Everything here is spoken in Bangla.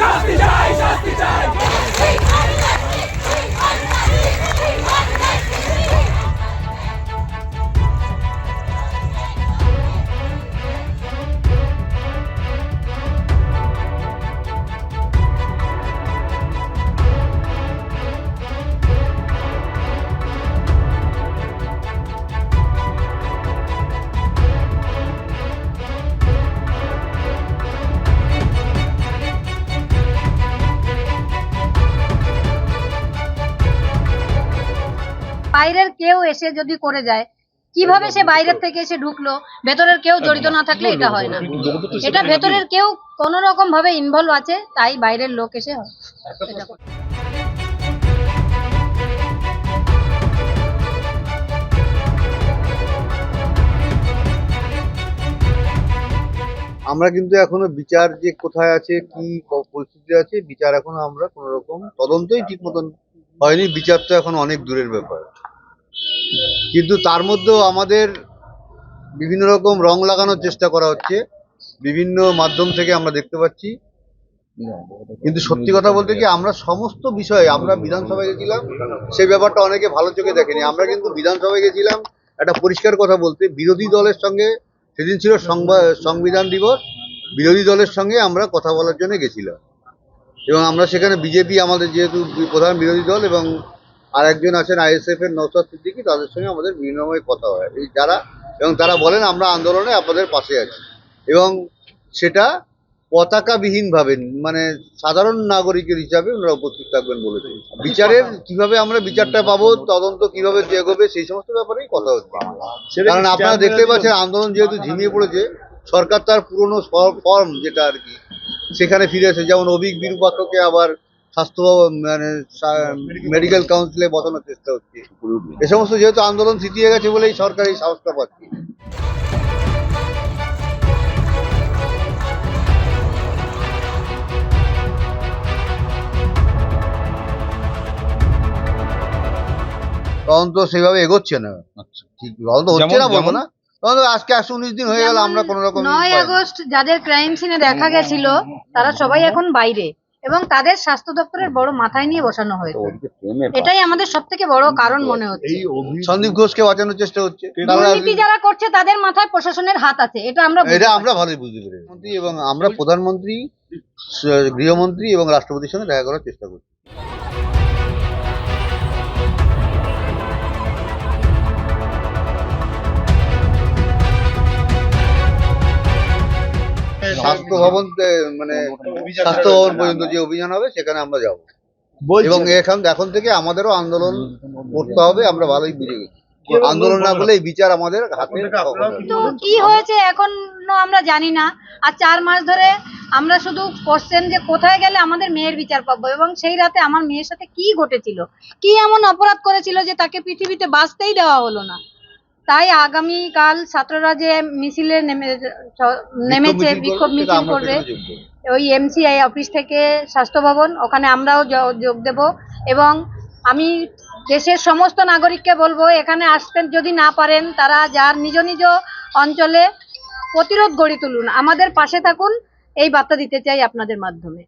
শাস্তি বাইরের কেউ এসে যদি করে যায় কীভাবে সে বাইরের থেকে এসে ঢুকলো? ভেতরের কেউ জড়িত না থাকলে এটা হয় না। এটা ভেতরের কেউ কোন রকম ভাবে ইনভলভ আছে তাই বাইরের লোক এসে হয়। আমরা কিন্তু এখনও বিচার যে কোথায় আছে কি পরিস্থিতি আছে বিচার এখনও আমরা কোন রকম তদন্তই ঠিক মতন হয়নি। বিচার তো এখন অনেক দূরের ব্যাপার। কিন্তু তার মধ্যেও আমাদের বিভিন্ন রকম রং লাগানোর চেষ্টা করা হচ্ছে। বিভিন্ন মাধ্যম থেকে আমরা দেখতে পাচ্ছি। কিন্তু সত্যি কথা বলতে কি, আমরা সমস্ত বিষয়ে, আমরা বিধানসভায় গেছিলাম, সেই ব্যাপারটা অনেকে ভালো চোখে দেখেনি। আমরা কিন্তু বিধানসভায় গেছিলাম, একটা পরিষ্কার কথা বলতে, বিরোধী দলের সঙ্গে, সেদিন ছিল সংবা- সংবিধান দিবস, বিরোধী দলের সঙ্গে আমরা কথা বলার জন্য গেছিলাম। এবং আমরা সেখানে বিজেপি, আমাদের যেহেতু প্রধান বিরোধী দল এবং আর একজন আছেন আইএসএফ এর নৌসাদ সিদ্দিকি তাদের সঙ্গে আমাদের বিনিময় কথা হয়। এই যারা এবং তারা বলেন আমরা আন্দোলনে আপনাদের পাশে আছি। এবং সেটা পতাকাবিহীন ভাবে মানে সাধারণ নাগরিকের হিসাবে ওনারা উপস্থিত থাকবেন বলেছে বিচারের কীভাবে আমরা বিচারটা পাবো তদন্ত কীভাবে এগোবে সেই সমস্ত ব্যাপারেই কথা হচ্ছে। কারণ আপনারা দেখতে পাচ্ছেন আন্দোলন? যেহেতু ঝিমিয়ে পড়েছে সরকার তার পুরনো ফর্ম যেটা আর কি সেখানে ফিরে এসে যেমন অভিক বিরূপাক্ষকে আবার স্বাস্থ্য মানে মেডিকেল কাউন্সিলে বসানোর চেষ্টা হচ্ছে। এ সমস্ত যেহেতু আন্দোলন থিতিয়ে গেছে বলেই সরকার এই সাহসটা পাচ্ছে। তদন্ত সেভাবে এগোচ্ছে না। ঠিক তদন্ত হচ্ছে না বলব না। তদন্ত আজকে একশো উনিশ দিন হয়ে গেল আমরা কোনো রকম নয় আগস্ট যাদের ক্রাইম সিনে দেখা গেছিল তারা সবাই এখন বাইরে। এবং তাদের স্বাস্থ্য দপ্তরের বড় মাথায় নিয়ে বসানো হয়েছে। এটাই আমাদের সব থেকে বড় কারণ মনে হচ্ছে। সন্দীপ ঘোষকে বাঁচানোর চেষ্টা হচ্ছে। দুর্নীতি যারা করছে তাদের মাথায় প্রশাসনের হাত আছে এটা আমরা এটা আমরা ভালোই বুঝতে পেরেছি। এবং আমরা প্রধানমন্ত্রী গৃহমন্ত্রী এবং রাষ্ট্রপতির সঙ্গে দেখা করার চেষ্টা করছি। স্বাস্থ্য ভবন মানে স্বাস্থ্য ভবন পর্যন্ত যে অভিযান হবে সেখানে আমরা যাব। এবং এখান এখন থেকে আমাদেরও আন্দোলন করতে হবে আমরা ভালোই বুঝে গেছি। আন্দোলন না করলে এই বিচার আমাদের হাতে কি হয়েছে এখনও আমরা জানি না। আর চার মাস ধরে আমরা শুধু কোশ্চেন যে কোথায় গেলে আমাদের মেয়ের বিচার পাবো এবং সেই রাতে আমার মেয়ের সাথে কি ঘটেছিল? কি এমন অপরাধ করেছিল যে তাকে পৃথিবীতে বাঁচতেই দেওয়া হলো না? তাই আগামীকাল ছাত্ররা যে মিছিলে নেমে নেমেছে বিক্ষোভ মিছিল করবে। ওই এমসিআই অফিস থেকে স্বাস্থ্য ভবন ওখানে আমরাও যোগ দেব। এবং আমি দেশের সমস্ত নাগরিককে বলব এখানে আসতে যদি না পারেন তারা যার নিজ নিজ অঞ্চলে প্রতিরোধ গড়ে তুলুন। আমাদের পাশে থাকুন এই বার্তা দিতে চাই আপনাদের মাধ্যমে।